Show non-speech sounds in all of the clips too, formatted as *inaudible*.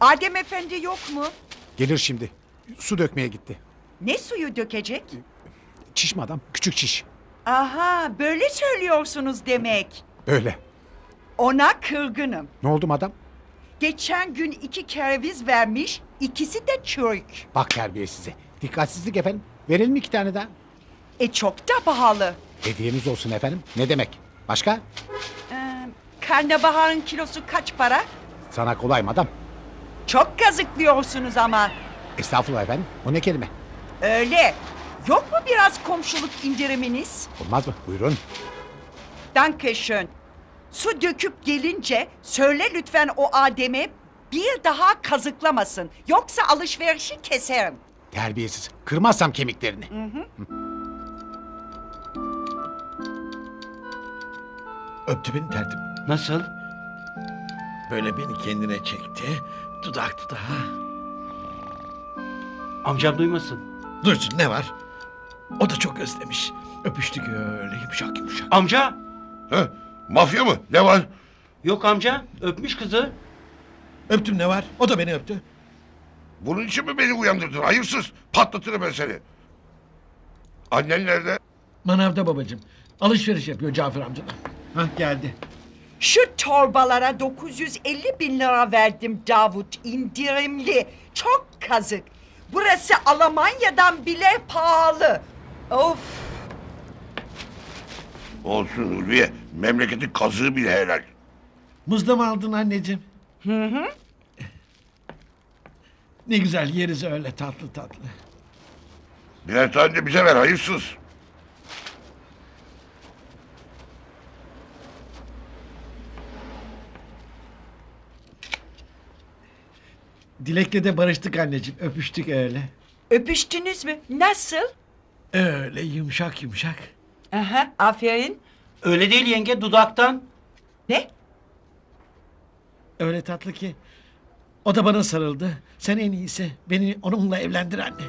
Adem Efendi yok mu? Gelir şimdi. Su dökmeye gitti. Ne suyu dökecek? Çiş mi adam? Küçük çiş. Aha böyle söylüyorsunuz demek. Öyle. Ona kırgınım. Ne oldu madam? Geçen gün iki kereviz vermiş, ikisi de çürük. Bak terbiye size. Dikkatsizlik efendim. Verelim mi iki tane daha? E çok da pahalı. Hediyeniz olsun efendim. Ne demek? Başka? Ee, karnabaharın kilosu kaç para? Sana kolay madam. Çok kazıklıyorsunuz ama. Estağfurullah efendim. O ne kelime? Öyle. Yok mu biraz komşuluk indiriminiz? Olmaz mı? Buyurun. Dankeschön. Su döküp gelince söyle lütfen o Adem'e bir daha kazıklamasın. Yoksa alışverişi keserim. Terbiyesiz. Kırmazsam kemiklerini. Öptü beni tertip. Nasıl? Böyle beni kendine çekti. Dudak dudağa. Amcam duymasın. Duysun ne var? O da çok özlemiş. Öpüştük öyle yumuşak yumuşak. Amca? He? Mafya mı? Ne var? Yok amca. Öpmüş kızı. Öptüm ne var? O da beni öptü. Bunun için mi beni uyandırdın? Hayırsız. Patlatırım ben seni. Annen nerede? Manavda babacığım. Alışveriş yapıyor Cafer amcadan. Hah geldi. Şu torbalara 950 bin lira verdim Davut indirimli. Çok kazık. Burası Almanya'dan bile pahalı. Of Olsun Ulviye. Memleketin kazığı bile helal. Muzda mı aldın anneciğim? Hı hı. Ne güzel yeriz öyle tatlı tatlı. Birer tane de bize ver hayırsız. Dilek'le de barıştık anneciğim. Öpüştük öyle. öpüştünüz mü? Nasıl? Öyle yumuşak yumuşak. Aha, aferin. Öyle değil yenge dudaktan. Ne? Öyle tatlı ki. O da bana sarıldı. Sen en iyisi beni onunla evlendir anne.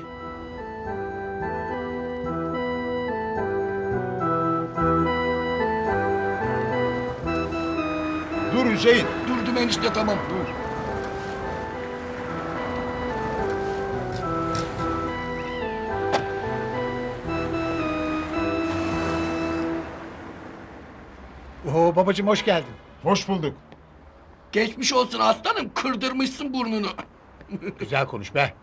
Dur Hüseyin. Durdum enişte tamam dur. Oo babacığım hoş geldin. Hoş bulduk. Geçmiş olsun aslanım kırdırmışsın burnunu. *laughs* Güzel konuş be.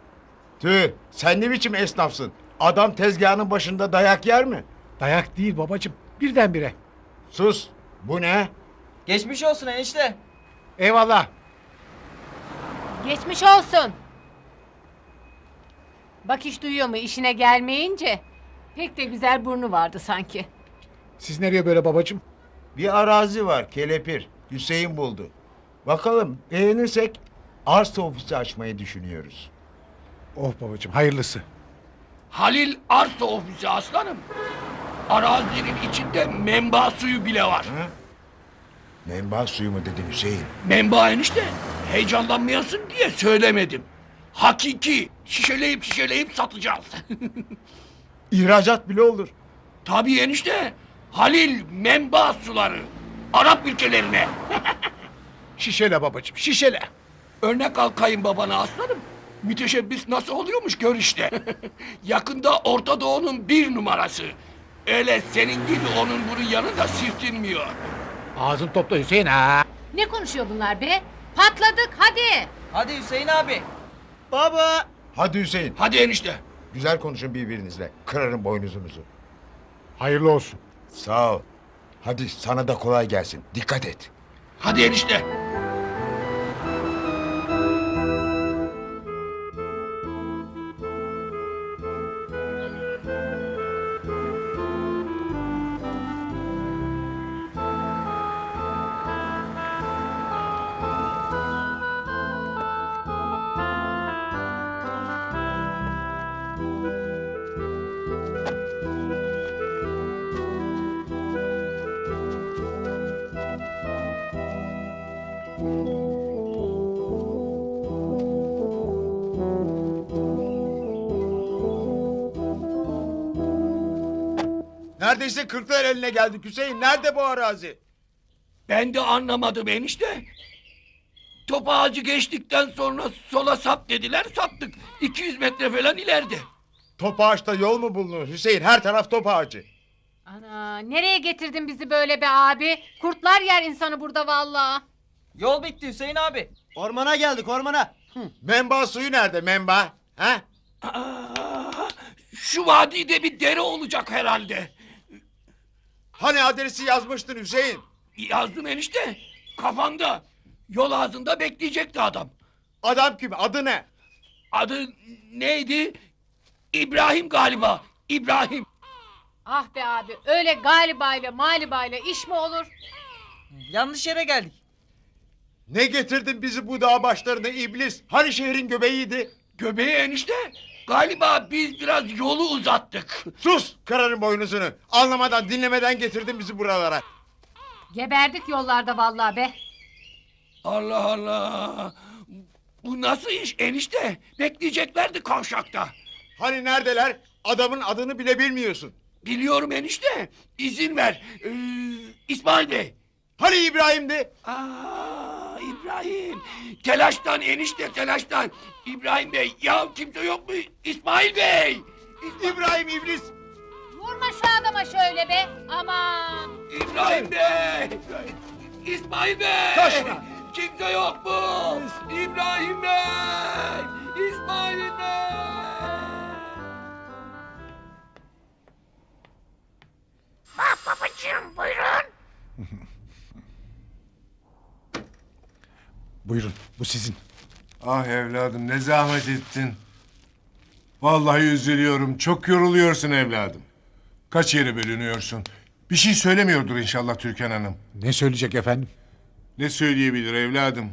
Tüh sen ne biçim esnafsın? Adam tezgahının başında dayak yer mi? Dayak değil babacığım. Birdenbire. Sus. Bu ne? Geçmiş olsun enişte. Eyvallah. Geçmiş olsun. Bak iş duyuyor mu işine gelmeyince? Pek de güzel burnu vardı sanki. Siz nereye böyle babacığım? Bir arazi var kelepir. Hüseyin buldu. Bakalım beğenirsek arsa ofisi açmayı düşünüyoruz. Oh babacığım hayırlısı. Halil Arsa Ofisi aslanım. Arazinin içinde menba suyu bile var. Menba suyu mu dedin Hüseyin? Menba enişte heyecanlanmayasın diye söylemedim. Hakiki şişeleyip şişeleyip satacağız. *laughs* İhracat bile olur. Tabii enişte Halil menba suları Arap ülkelerine. *laughs* Şişele babacığım şişele. Örnek al kayınbabana aslanım. Müteşebbis nasıl oluyormuş gör işte. *laughs* Yakında Orta Doğu'nun bir numarası. Öyle senin gibi onun bunun yanında sirtinmiyor. Ağzın topla Hüseyin ha. Ne konuşuyor bunlar be? Patladık hadi. Hadi Hüseyin abi. Hadi Hüseyin. Hadi enişte. Güzel konuşun birbirinizle. Kırarım boynuzunuzu. Hayırlı olsun. Sağ ol. Hadi sana da kolay gelsin. Dikkat et. Hadi enişte. Neredeyse kırklar eline geldik Hüseyin. Nerede bu arazi? Ben de anlamadım enişte. top ağacı geçtikten sonra sola sap dediler sattık. 200 metre falan ileride. Top ağaçta yol mu bulunur Hüseyin? Her taraf top ağacı. Ana nereye getirdin bizi böyle be abi? Kurtlar yer insanı burada vallahi. Yol bitti Hüseyin abi. Ormana geldik ormana. Menba suyu nerede menba? Ha? Aa, şu vadide bir dere olacak herhalde. Hani adresi yazmıştın Hüseyin? Yazdım enişte. Kafanda. Yol ağzında bekleyecekti adam. Adam kim? Adı ne? Adı neydi? İbrahim galiba. İbrahim. Ah be abi öyle galibayla malibayla iş mi olur? Yanlış yere geldik. Ne getirdin bizi bu dağ başlarına iblis? Hani şehrin göbeğiydi? Göbeği enişte. Galiba biz biraz yolu uzattık. Sus! Kırarım boynuzunu. Anlamadan dinlemeden getirdin bizi buralara. Geberdik yollarda vallahi be. Allah Allah. Bu nasıl iş enişte? Bekleyeceklerdi kavşakta. Hani neredeler? Adamın adını bile bilmiyorsun. Biliyorum enişte. İzin ver. Ee, İsmail Bey. Hani İbrahim'di? Aa, İbrahim. Telaştan enişte telaştan. İbrahim Bey. Ya kimse yok mu? İsmail Bey. İsmail, İbrahim iblis. Vurma şu adama şöyle be. Aman. İbrahim Bey. İsmail Bey. Kaçma. Kimse yok mu? İbrahim Bey. İsmail Bey. Buyurun bu sizin. Ah evladım ne zahmet ettin. Vallahi üzülüyorum. Çok yoruluyorsun evladım. Kaç yere bölünüyorsun? Bir şey söylemiyordur inşallah Türkan Hanım. Ne söyleyecek efendim? Ne söyleyebilir evladım?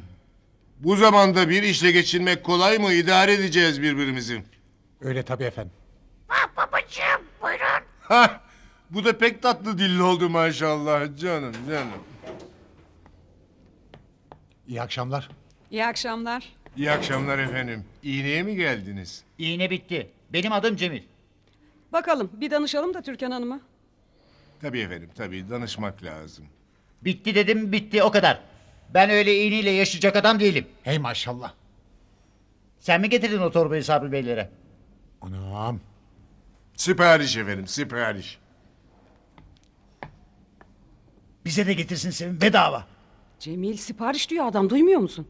Bu zamanda bir işle geçinmek kolay mı? İdare edeceğiz birbirimizi. Öyle tabii efendim. Hah, bu da pek tatlı dilli oldu maşallah canım canım. İyi akşamlar. İyi akşamlar. İyi akşamlar efendim. İğneye mi geldiniz? İğne bitti. Benim adım Cemil. Bakalım bir danışalım da Türkan Hanım'a. Tabii efendim tabii danışmak lazım. Bitti dedim bitti o kadar. Ben öyle iğneyle yaşayacak adam değilim. Hey maşallah. Sen mi getirdin o torbayı Sabri Beylere? Anam. Sipariş efendim sipariş. Bize de getirsin Sevim bedava. Cemil sipariş diyor adam duymuyor musun?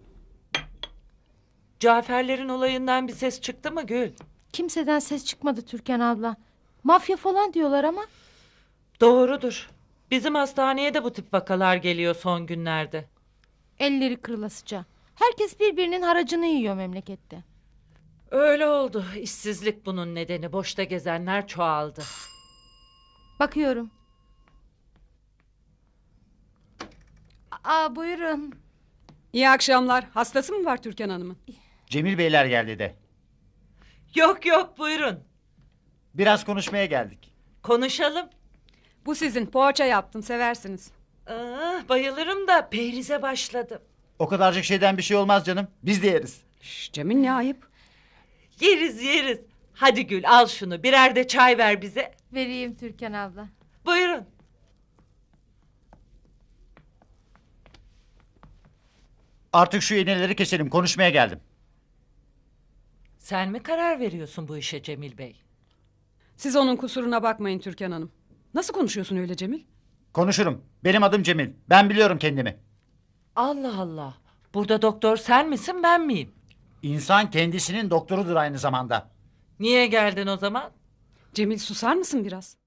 Caferlerin olayından bir ses çıktı mı Gül? Kimseden ses çıkmadı Türkan abla. Mafya falan diyorlar ama. Doğrudur. Bizim hastaneye de bu tip vakalar geliyor son günlerde. Elleri kırılasıca. Herkes birbirinin haracını yiyor memlekette. Öyle oldu. İşsizlik bunun nedeni. Boşta gezenler çoğaldı. Bakıyorum. Aa buyurun. İyi akşamlar. Hastası mı var Türkan Hanım'ın? Cemil Beyler geldi de. Yok yok buyurun. Biraz konuşmaya geldik. Konuşalım. Bu sizin. Poğaça yaptım seversiniz. Aa, bayılırım da peyrize başladım. O kadarcık şeyden bir şey olmaz canım. Biz de yeriz. Şş, Cemil ne ayıp. Yeriz yeriz. Hadi Gül al şunu. Birer de çay ver bize. Vereyim Türkan abla. Buyurun. Artık şu iğneleri keselim. Konuşmaya geldim. Sen mi karar veriyorsun bu işe Cemil Bey? Siz onun kusuruna bakmayın Türkan Hanım. Nasıl konuşuyorsun öyle Cemil? Konuşurum. Benim adım Cemil. Ben biliyorum kendimi. Allah Allah. Burada doktor sen misin ben miyim? İnsan kendisinin doktorudur aynı zamanda. Niye geldin o zaman? Cemil susar mısın biraz?